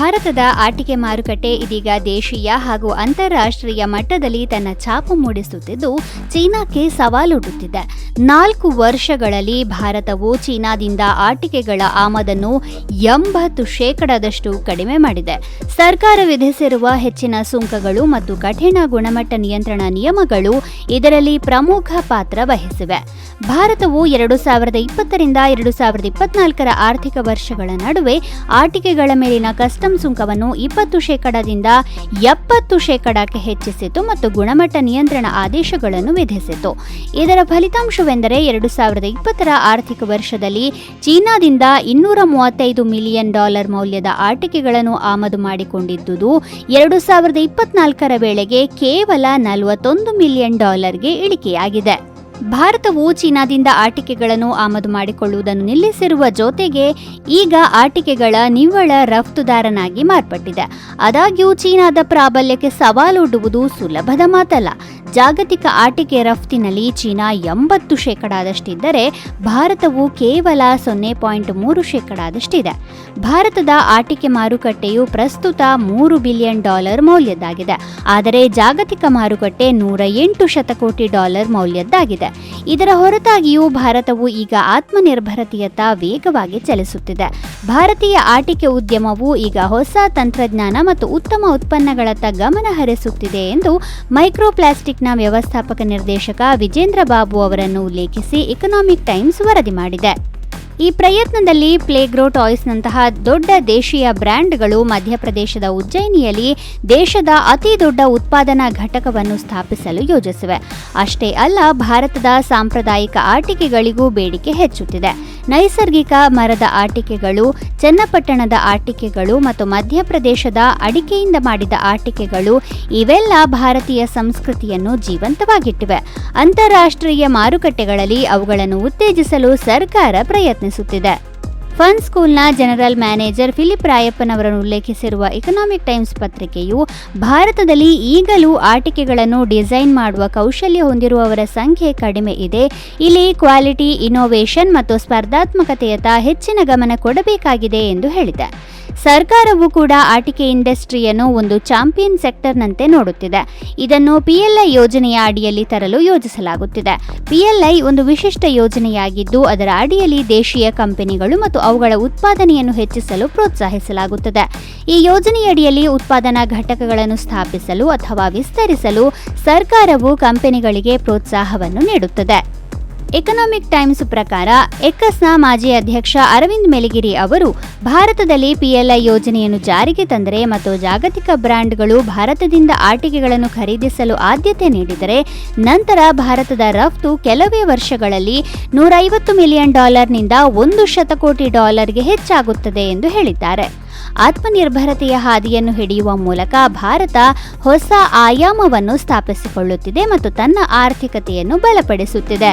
ಭಾರತದ ಆಟಿಕೆ ಮಾರುಕಟ್ಟೆ ಇದೀಗ ದೇಶೀಯ ಹಾಗೂ ಅಂತಾರಾಷ್ಟ್ರೀಯ ಮಟ್ಟದಲ್ಲಿ ತನ್ನ ಛಾಪು ಮೂಡಿಸುತ್ತಿದ್ದು ಚೀನಾಕ್ಕೆ ಸವಾಲೊಡ್ಡುತ್ತಿದೆ ನಾಲ್ಕು ವರ್ಷಗಳಲ್ಲಿ ಭಾರತವು ಚೀನಾದಿಂದ ಆಟಿಕೆಗಳ ಆಮದನ್ನು ಎಂಬತ್ತು ಶೇಕಡದಷ್ಟು ಕಡಿಮೆ ಮಾಡಿದೆ. ಸರ್ಕಾರ ವಿಧಿಸಿರುವ ಹೆಚ್ಚಿನ ಸುಂಕಗಳು ಮತ್ತು ಕಠಿಣ ಗುಣಮಟ್ಟ ನಿಯಂತ್ರಣ ನಿಯಮಗಳು ಇದರಲ್ಲಿ ಪ್ರಮುಖ ಪಾತ್ರ ವಹಿಸಿವೆ. ಭಾರತವು ಎರಡು ಸಾವಿರದ ಇಪ್ಪತ್ತರಿಂದ ಎರಡು ಸಾವಿರದ ಇಪ್ಪತ್ನಾಲ್ಕರ ಆರ್ಥಿಕ ವರ್ಷಗಳ ನಡುವೆ ಆಟಿಕೆಗಳ ಮೇಲಿನ ಕಸ್ಟಮ್ ಸುಂಕವನ್ನು ಇಪ್ಪತ್ತು ಶೇಕಡದಿಂದ ಎಪ್ಪತ್ತು ಶೇಕಡಕ್ಕೆ ಹೆಚ್ಚಿಸಿತು ಮತ್ತು ಗುಣಮಟ್ಟ ನಿಯಂತ್ರಣ ಆದೇಶಗಳನ್ನು ವಿಧಿಸಿತು. ಇದರ ಫಲಿತಾಂಶವೆಂದರೆ ಎರಡು ಸಾವಿರದ ಇಪ್ಪತ್ತರ ಆರ್ಥಿಕ ವರ್ಷದಲ್ಲಿ ಚೀನಾದಿಂದ ಇನ್ನೂರ ಮೂವತ್ತೈದು ಮಿಲಿಯನ್ ಡಾಲರ್ ಮೌಲ್ಯದ ಆಟಿಕೆಗಳನ್ನು ಆಮದು ಮಾಡಿಕೊಂಡಿದ್ದುದು ಎರಡು ಸಾವಿರದ ಇಪ್ಪತ್ನಾಲ್ಕರ ವೇಳೆಗೆ ಕೇವಲ ನಲವತ್ತೊಂದು ಮಿಲಿಯನ್ ಡಾಲರ್ಗೆ ಇಳಿಕೆಯಾಗಿದೆ. ಭಾರತವು ಚೀನಾದಿಂದ ಆಟಿಕೆಗಳನ್ನು ಆಮದು ಮಾಡಿಕೊಳ್ಳುವುದನ್ನು ನಿಲ್ಲಿಸಿರುವ ಜೊತೆಗೆ ಈಗ ಆಟಿಕೆಗಳ ನಿವ್ವಳ ರಫ್ತುದಾರನಾಗಿ ಮಾರ್ಪಟ್ಟಿದೆ. ಆದಾಗ್ಯೂ ಚೀನಾದ ಪ್ರಾಬಲ್ಯಕ್ಕೆ ಸವಾಲೊಡ್ಡುವುದು ಸುಲಭದ ಮಾತಲ್ಲ. ಜಾಗತಿಕ ಆಟಿಕೆ ರಫ್ತಿನಲ್ಲಿ ಚೀನಾ ಎಂಬತ್ತು ಶೇಕಡಾದಷ್ಟಿದ್ದರೆ ಭಾರತವು ಕೇವಲ ಸೊನ್ನೆ ಪಾಯಿಂಟ್ ಮೂರು ಶೇಕಡಾದಷ್ಟಿದೆ. ಭಾರತದ ಆಟಿಕೆ ಮಾರುಕಟ್ಟೆಯು ಪ್ರಸ್ತುತ ಮೂರು ಬಿಲಿಯನ್ ಡಾಲರ್ ಮೌಲ್ಯದ್ದಾಗಿದೆ. ಆದರೆ ಜಾಗತಿಕ ಮಾರುಕಟ್ಟೆ ನೂರ ಎಂಟು ಶತಕೋಟಿ ಡಾಲರ್ ಮೌಲ್ಯದ್ದಾಗಿದೆ. ಇದರ ಹೊರತಾಗಿಯೂ ಭಾರತವು ಈಗ ಆತ್ಮನಿರ್ಭರತೆಯತ್ತ ವೇಗವಾಗಿ ಚಲಿಸುತ್ತಿದೆ. ಭಾರತೀಯ ಆಟಿಕೆ ಉದ್ಯಮವು ಈಗ ಹೊಸ ತಂತ್ರಜ್ಞಾನ ಮತ್ತು ಉತ್ತಮ ಉತ್ಪನ್ನಗಳತ್ತ ಗಮನ ಹರಿಸುತ್ತಿದೆ ಎಂದು ಮೈಕ್ರೋಪ್ಲಾಸ್ಟಿಕ್ನ ವ್ಯವಸ್ಥಾಪಕ ನಿರ್ದೇಶಕ ವಿಜೇಂದ್ರ ಬಾಬು ಅವರನ್ನು ಉಲ್ಲೇಖಿಸಿ ಎಕನಾಮಿಕ್ ಟೈಮ್ಸ್ ವರದಿ ಮಾಡಿದೆ. ಈ ಪ್ರಯತ್ನದಲ್ಲಿ ಪ್ಲೇಗ್ರೋ ಟಾಯ್ಸ್ನಂತಹ ದೊಡ್ಡ ದೇಶೀಯ ಬ್ರ್ಯಾಂಡ್ಗಳು ಮಧ್ಯಪ್ರದೇಶದ ಉಜ್ಜಯಿನಿಯಲ್ಲಿ ದೇಶದ ಅತಿ ದೊಡ್ಡ ಉತ್ಪಾದನಾ ಘಟಕವನ್ನು ಸ್ಥಾಪಿಸಲು ಯೋಜಿಸಿವೆ. ಅಷ್ಟೇ ಅಲ್ಲ, ಭಾರತದ ಸಾಂಪ್ರದಾಯಿಕ ಆಟಿಕೆಗಳಿಗೂ ಬೇಡಿಕೆ ಹೆಚ್ಚುತ್ತಿದೆ. ನೈಸರ್ಗಿಕ ಮರದ ಆಟಿಕೆಗಳು, ಚನ್ನಪಟ್ಟಣದ ಆಟಿಕೆಗಳು ಮತ್ತು ಮಧ್ಯಪ್ರದೇಶದ ಅಡಿಕೆಯಿಂದ ಮಾಡಿದ ಆಟಿಕೆಗಳು ಇವೆಲ್ಲ ಭಾರತೀಯ ಸಂಸ್ಕೃತಿಯನ್ನು ಜೀವಂತವಾಗಿಟ್ಟಿವೆ. ಅಂತಾರಾಷ್ಟ್ರೀಯ ಮಾರುಕಟ್ಟೆಗಳಲ್ಲಿ ಅವುಗಳನ್ನು ಉತ್ತೇಜಿಸಲು ಸರ್ಕಾರ ಪ್ರಯತ್ನಿಸುತ್ತಿದೆ ಫನ್ ಸ್ಕೂಲ್ನ ಜನರಲ್ ಮ್ಯಾನೇಜರ್ ಫಿಲಿಪ್ ರಾಯಪ್ಪನವರನ್ನು ಉಲ್ಲೇಖಿಸಿರುವ ಎಕನಾಮಿಕ್ ಟೈಮ್ಸ್ ಪತ್ರಿಕೆಯು, ಭಾರತದಲ್ಲಿ ಈಗಲೂ ಆಟಿಕೆಗಳನ್ನು ಡಿಸೈನ್ ಮಾಡುವ ಕೌಶಲ್ಯ ಹೊಂದಿರುವವರ ಸಂಖ್ಯೆ ಕಡಿಮೆ ಇದೆ. ಇಲ್ಲಿ ಕ್ವಾಲಿಟಿ ಇನೋವೇಷನ್ ಮತ್ತು ಸ್ಪರ್ಧಾತ್ಮಕತೆಯತ್ತ ಹೆಚ್ಚಿನ ಗಮನ ಕೊಡಬೇಕಾಗಿದೆ ಎಂದು ಹೇಳಿದೆ. ಸರ್ಕಾರವು ಕೂಡ ಆಟಿಕೆ ಇಂಡಸ್ಟ್ರಿಯನ್ನು ಒಂದು ಚಾಂಪಿಯನ್ ಸೆಕ್ಟರ್ನಂತೆ ನೋಡುತ್ತಿದೆ. ಇದನ್ನು ಪಿಎಲ್ಐ ಯೋಜನೆಯ ಅಡಿಯಲ್ಲಿ ತರಲು ಯೋಜಿಸಲಾಗುತ್ತಿದೆ. ಪಿಎಲ್ಐ ಒಂದು ವಿಶಿಷ್ಟ ಯೋಜನೆಯಾಗಿದ್ದು, ಅದರ ಅಡಿಯಲ್ಲಿ ದೇಶೀಯ ಕಂಪನಿಗಳು ಮತ್ತು ಅವುಗಳ ಉತ್ಪಾದನೆಯನ್ನು ಹೆಚ್ಚಿಸಲು ಪ್ರೋತ್ಸಾಹಿಸಲಾಗುತ್ತದೆ. ಈ ಯೋಜನೆಯಡಿಯಲ್ಲಿ ಉತ್ಪಾದನಾ ಘಟಕಗಳನ್ನು ಸ್ಥಾಪಿಸಲು ಅಥವಾ ವಿಸ್ತರಿಸಲು ಸರ್ಕಾರವು ಕಂಪನಿಗಳಿಗೆ ಪ್ರೋತ್ಸಾಹವನ್ನು ನೀಡುತ್ತದೆ. ಎಕನಾಮಿಕ್ ಟೈಮ್ಸ್ ಪ್ರಕಾರ ಎಕ್ಕಸ್ನ ಮಾಜಿ ಅಧ್ಯಕ್ಷ ಅರವಿಂದ್ ಮೆಲಿಗಿರಿ ಅವರು ಭಾರತದಲ್ಲಿ ಪಿಎಲ್ಐ ಯೋಜನೆಯನ್ನು ಜಾರಿಗೆ ತಂದರೆ ಮತ್ತು ಜಾಗತಿಕ ಬ್ರ್ಯಾಂಡ್ಗಳು ಭಾರತದಿಂದ ಆಟಿಕೆಗಳನ್ನು ಖರೀದಿಸಲು ಆದ್ಯತೆ ನೀಡಿದರೆ, ನಂತರ ಭಾರತದ ರಫ್ತು ಕೆಲವೇ ವರ್ಷಗಳಲ್ಲಿ ನೂರೈವತ್ತು ಮಿಲಿಯನ್ ಡಾಲರ್ನಿಂದ ಒಂದು ಶತಕೋಟಿ ಡಾಲರ್ಗೆ ಹೆಚ್ಚಾಗುತ್ತದೆ ಎಂದು ಹೇಳಿದ್ದಾರೆ. ಆತ್ಮನಿರ್ಭರತೆಯ ಹಾದಿಯನ್ನು ಹಿಡಿಯುವ ಮೂಲಕ ಭಾರತ ಹೊಸ ಆಯಾಮವನ್ನು ಸ್ಥಾಪಿಸಿಕೊಳ್ಳುತ್ತಿದೆ ಮತ್ತು ತನ್ನ ಆರ್ಥಿಕತೆಯನ್ನು ಬಲಪಡಿಸುತ್ತಿದೆ.